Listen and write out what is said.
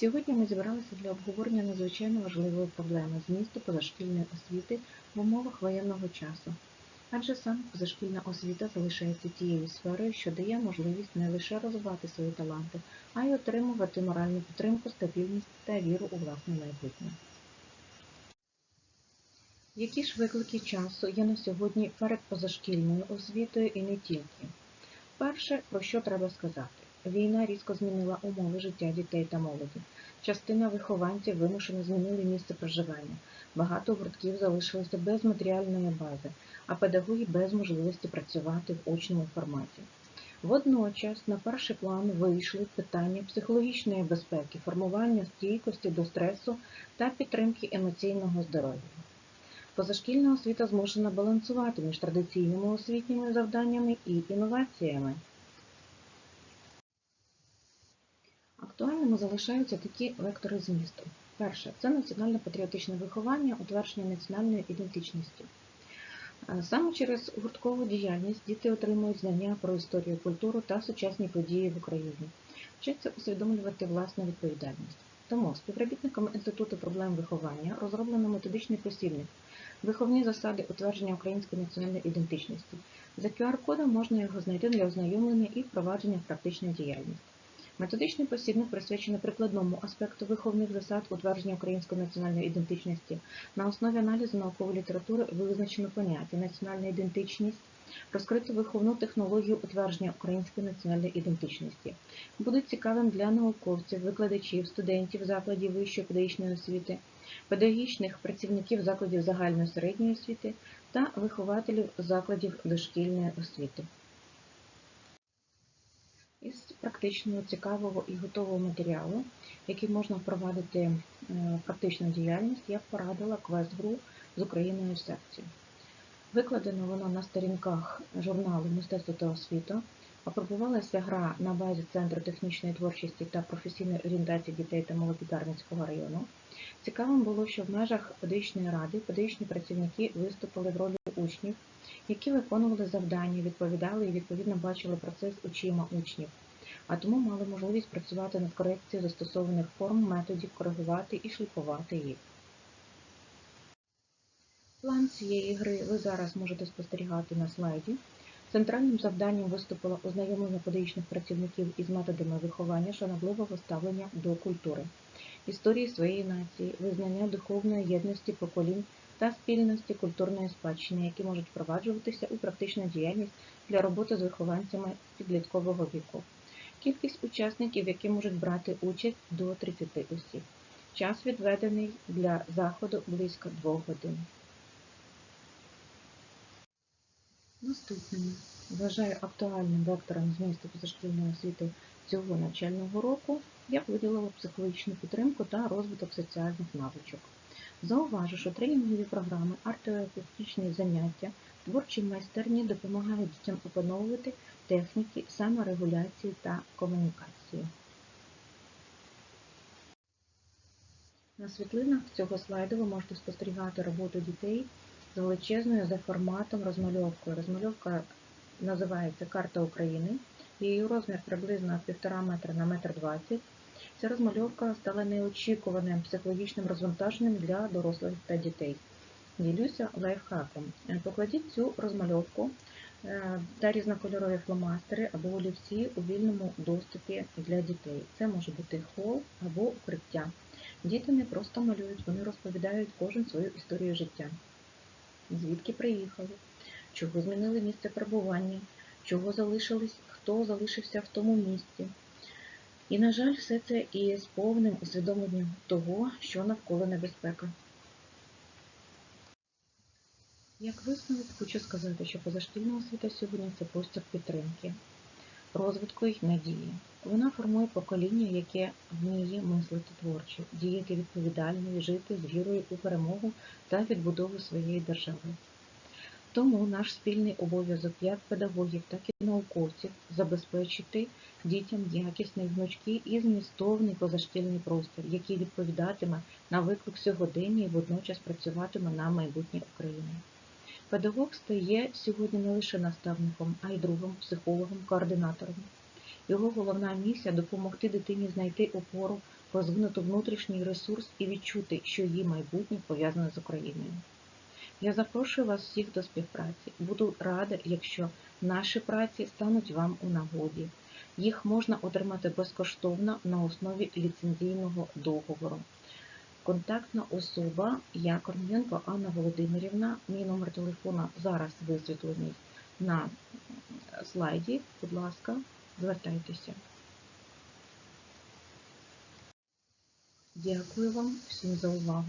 Сьогодні ми зібралися для обговорення надзвичайно важливої проблеми змісту позашкільної освіти в умовах воєнного часу. Адже саме позашкільна освіта залишається тією сферою, що дає можливість не лише розвивати свої таланти, а й отримувати моральну підтримку, стабільність та віру у власне майбутнє. Які ж виклики часу є на сьогодні перед позашкільною освітою і не тільки? Перше, про що треба сказати? Війна різко змінила умови життя дітей та молоді. Частина вихованців вимушено змінили місце проживання. Багато гуртків залишилися без матеріальної бази, а педагоги без можливості працювати в очному форматі. Водночас на перший план вийшли питання психологічної безпеки, формування стійкості до стресу та підтримки емоційного здоров'я. Позашкільна освіта змушена балансувати між традиційними освітніми завданнями і інноваціями. Актуальними залишаються такі вектори змісту. Перше це національно-патріотичне виховання, утвердження національної ідентичності. Е, Саме через гурткову діяльність діти отримують знання про історію, культуру та сучасні події в Україні, вчаться усвідомлювати власну відповідальність. Тому співробітникам Інституту проблем виховання розроблено методичний посібник Виховні засади утвердження української національної ідентичності. За QR-кодом можна його знайти для ознайомлення і впровадження в практичну діяльність. Методичний посібник присвячено прикладному аспекту виховних засад утвердження української національної ідентичності. На основі аналізу наукової літератури визначено поняття національна ідентичність, розкрито виховну технологію утвердження української національної ідентичності. Буде цікавим для науковців, викладачів, студентів закладів вищої педагогічної освіти, педагогічних працівників закладів загальної середньої освіти та вихователів закладів дошкільної освіти. Із практичного, цікавого і готового матеріалу, який можна впровадити е, в практичну діяльність, я порадила квест-гру з Україною в серці. Викладено воно на сторінках журналу Мистецтво та освіта. Апробувалася гра на базі Центру технічної творчості та професійної орієнтації дітей та молоді Дарницького району. Цікавим було, що в межах педагогічної ради педагогічні працівники виступили в ролі учнів, які виконували завдання, відповідали і відповідно бачили процес очима учнів, а тому мали можливість працювати над корекцією застосованих форм, методів, коригувати і шліфувати їх. План цієї гри ви зараз можете спостерігати на слайді. Центральним завданням виступило ознайомлення педагогічних працівників із методами виховання шанобливого ставлення до культури, історії своєї нації, визнання духовної єдності поколінь та спільності культурної спадщини, які можуть впроваджуватися у практичну діяльність для роботи з вихованцями підліткового віку. Кількість учасників, які можуть брати участь до 30 осіб. Час відведений для заходу близько 2 годин. Наступним вважаю актуальним вектором змісту позашкільної освіти цього навчального року я виділила психологічну підтримку та розвиток соціальних навичок. Зауважу, що тренінгові програми, артоакустичні заняття, творчі майстерні допомагають дітям опановувати техніки саморегуляції та комунікації. На світлинах цього слайду ви можете спостерігати роботу дітей з величезною за форматом розмальовкою. Розмальовка називається Карта України. Її розмір приблизно 1,5 метра на 1,20 м. Ця розмальовка стала неочікуваним психологічним розвантаженням для дорослих та дітей. Ділюся лайфхаком. Покладіть цю розмальовку е, та різнокольорові фломастери або олівці у вільному доступі для дітей. Це може бути хол або укриття. Діти не просто малюють, вони розповідають кожен свою історію життя. Звідки приїхали, чого змінили місце перебування, чого залишились, хто залишився в тому місці. І, на жаль, все це і з повним усвідомленням того, що навколо небезпека. Як висновок, хочу сказати, що позашкільна освіта сьогодні це простір підтримки, розвитку і надії. Вона формує покоління, яке вміє мислити творчо, діяти відповідально і жити з вірою у перемогу та відбудову своєї держави. Тому наш спільний обов'язок як педагогів, так і науковців забезпечити дітям якісний, гнучкий і змістовний позашкільний простір, який відповідатиме на виклик сьогодення і водночас працюватиме на майбутнє України. Педагог стає сьогодні не лише наставником, а й другом, психологом, координатором. Його головна місія допомогти дитині знайти опору розвинути внутрішній ресурс і відчути, що її майбутнє пов'язане з Україною. Я запрошую вас всіх до співпраці. Буду рада, якщо наші праці стануть вам у нагоді. Їх можна отримати безкоштовно на основі ліцензійного договору. Контактна особа я Корнієнко Анна Володимирівна. Мій номер телефона зараз висвітлений на слайді. Будь ласка, звертайтеся. Дякую вам всім за увагу.